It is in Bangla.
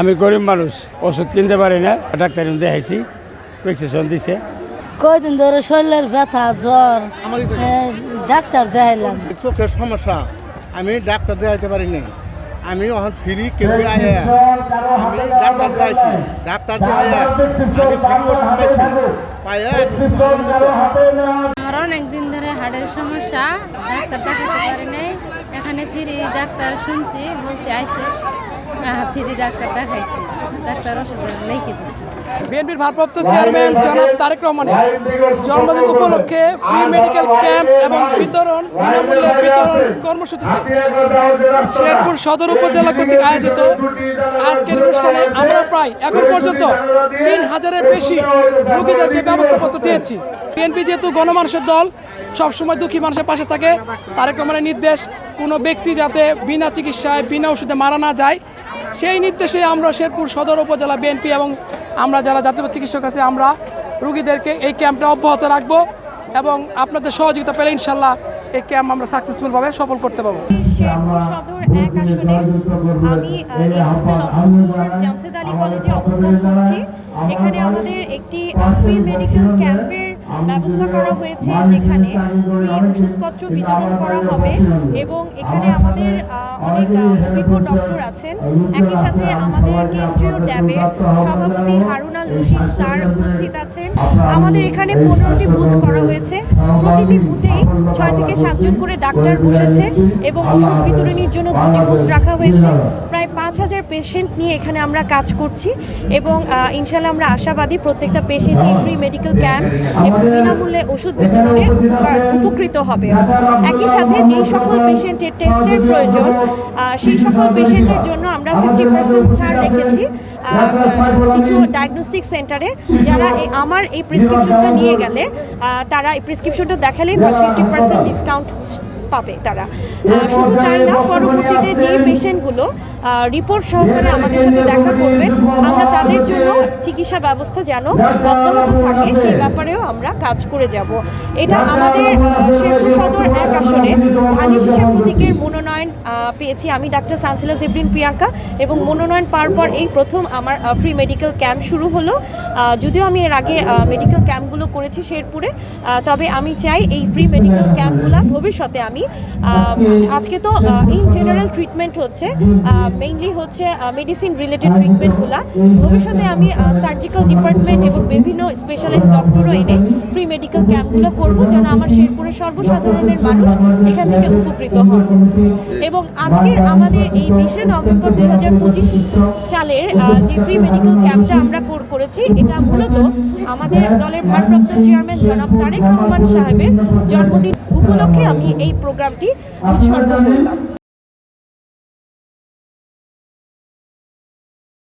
আমি গরিব মানুষ ওষুধ কিনতে পারি না ডাক্তার দেখাইছি প্রেসক্রিপশন দিছে। কয়দিন ধরে শরীরের ব্যথা জ্বর আমারই ডাক্তার দেখাইলাম। চোখের সমস্যা আমি ডাক্তার দেখাইতে পারিনি আমি এখন ফ্রি কেউ আয়া? আমি ডাক্তার দেখাইছি ডাক্তার দেখাইয়া আমি ফ্রি ওষুধ পাইছি। পাইয়া আমার অনেক দিন ধরে হাড়ের সমস্যা ডাক্তার দেখাতে পারি নাই। এখানে ফ্রি ডাক্তার শুনছি, বলছি, আইসে। ফ্রি ডাক্তার দেখাইছি। ডাক্তার ওষুধ লিখে দিচ্ছে বিএনপির ভারপ্রাপ্ত চেয়ারম্যান জনাব তারেক রহমানের জন্মদিন উপলক্ষে ফ্রি মেডিকেল ক্যাম্প এবং বিতরণ, বিনামূল্যে বিতরণ কর্মসূচিতে শেরপুর সদর উপজেলা কর্তৃক আয়োজিত। আজকের অনুষ্ঠানে আমরা প্রায় এখন পর্যন্ত তিন হাজারের বেশি রোগীদেরকে ব্যবস্থাপত্র দিয়েছি। বিএনপি যেহেতু গণমানুষের দল, সবসময় দুঃখী মানুষের পাশে থাকে। তারেক রহমানের নির্দেশ কোনো ব্যক্তি যাতে বিনা চিকিৎসায়, বিনা ওষুধে মারা না যায়, সেই নির্দেশে আমরা শেরপুর সদর উপজেলা বিএনপি এবং আমরা যারা জাতীয় চিকিৎসক আছে, আমরা রুগীদেরকে এই ক্যাম্পটা অব্যাহত রাখব এবং আপনাদের সহযোগিতা পেলে ইনশাল্লাহ এই ক্যাম্প আমরা সাকসেসফুলভাবে সফল করতে পারব। সদর এক আসনে আমি জামশেদ আলী কলেজে অবস্থান করছি। এখানে আমাদের একটি ফ্রি মেডিকেল ক্যাম্পের ব্যবস্থা করা হয়েছে যেখানে ফ্রি ওষুধপত্র বিতরণ করা হবে এবং এখানে আমাদের অনেক অভিজ্ঞ ডক্টর আছেন। একই সাথে আমাদের কেন্দ্রীয় ট্যাবের সভাপতি হারুন আল রশিদ স্যার উপস্থিত আছেন। আমাদের এখানে পনেরোটি বুথ করা হয়েছে। প্রতিটি বুথেই ছয় থেকে সাতজন করে ডাক্তার বসেছে এবং ওষুধ বিতরণের জন্য দুটি বুথ রাখা হয়েছে। প্রায় পাঁচ হাজার পেশেন্ট নিয়ে এখানে আমরা কাজ করছি এবং ইনশাল্লাহ আমরা আশাবাদী প্রত্যেকটা পেশেন্টই ফ্রি মেডিকেল ক্যাম্প এবং বিনামূল্যে ওষুধ বিতরণে উপকৃত হবে। একই সাথে যেই সকল পেশেন্টের টেস্টের প্রয়োজন সেই সকল পেশেন্টের জন্য আমরা ফিফটি পার্সেন্ট ছাড় রেখেছি কিছু ডায়াগনস্টিক সেন্টারে যারা আমার এই প্রেসক্রিপশনটা নিয়ে গেলে তারা এই প্রেসক্রিপশনটা দেখালেই ফিফটি পার্সেন্ট ডিসকাউন্ট পাবে তারা। শুধু তাই না, পরবর্তীতে যেই পেশেন্টগুলো রিপোর্ট সহকারে আমাদের সাথে দেখা করবেন, আমরা তাদের জন্য চিকিৎসা ব্যবস্থা যেন অব্যাহত থাকে, সেই ব্যাপারেও আমরা কাজ করে যাব। এটা আমাদের শেরপুর সদর এক আসনে ধানি শীষের প্রতীকের মনোনয়ন পেয়েছি আমি, ডাক্তার সানসিলা জেবরিন প্রিয়াঙ্কা এবং মনোনয়ন পাওয়ার পর এই প্রথম আমার ফ্রি মেডিকেল ক্যাম্প শুরু হলো। যদিও আমি এর আগে মেডিকেল ক্যাম্পগুলো করেছি শেরপুরে তবে আমি চাই এই ফ্রি মেডিকেল ক্যাম্পগুলো ভবিষ্যতে আমি আহ, আজকে তো ইন জেনারেল ট্রিটমেন্ট হচ্ছে মেইনলি হচ্ছে মেডিসিন রিলেটেড ট্রিটমেন্টগুলো ভবিষ্যতে আমি সার্জিক্যাল ডিপার্টমেন্ট এবং বিভিন্ন স্পেশালাইজড ডক্টরও এনে ফ্রি মেডিকেল ক্যাম্পগুলো করব যেন আমার শেরপুরের সর্বসাধারণের মানুষ এখান থেকে উপকৃত হন। এবং আজকের আমাদের এই বিশে নভেম্বর দুই হাজার পঁচিশ সালের যে ফ্রি মেডিকেল ক্যাম্পটা আমরা কর- করেছি। এটা মূলত আমাদের দলের ভারপ্রাপ্ত চেয়ারম্যান জনাব তারেক রহমান সাহেবের জন্মদিন উপলক্ষে আমি এই প্রোগ্রামটি উৎসর্গ করলাম।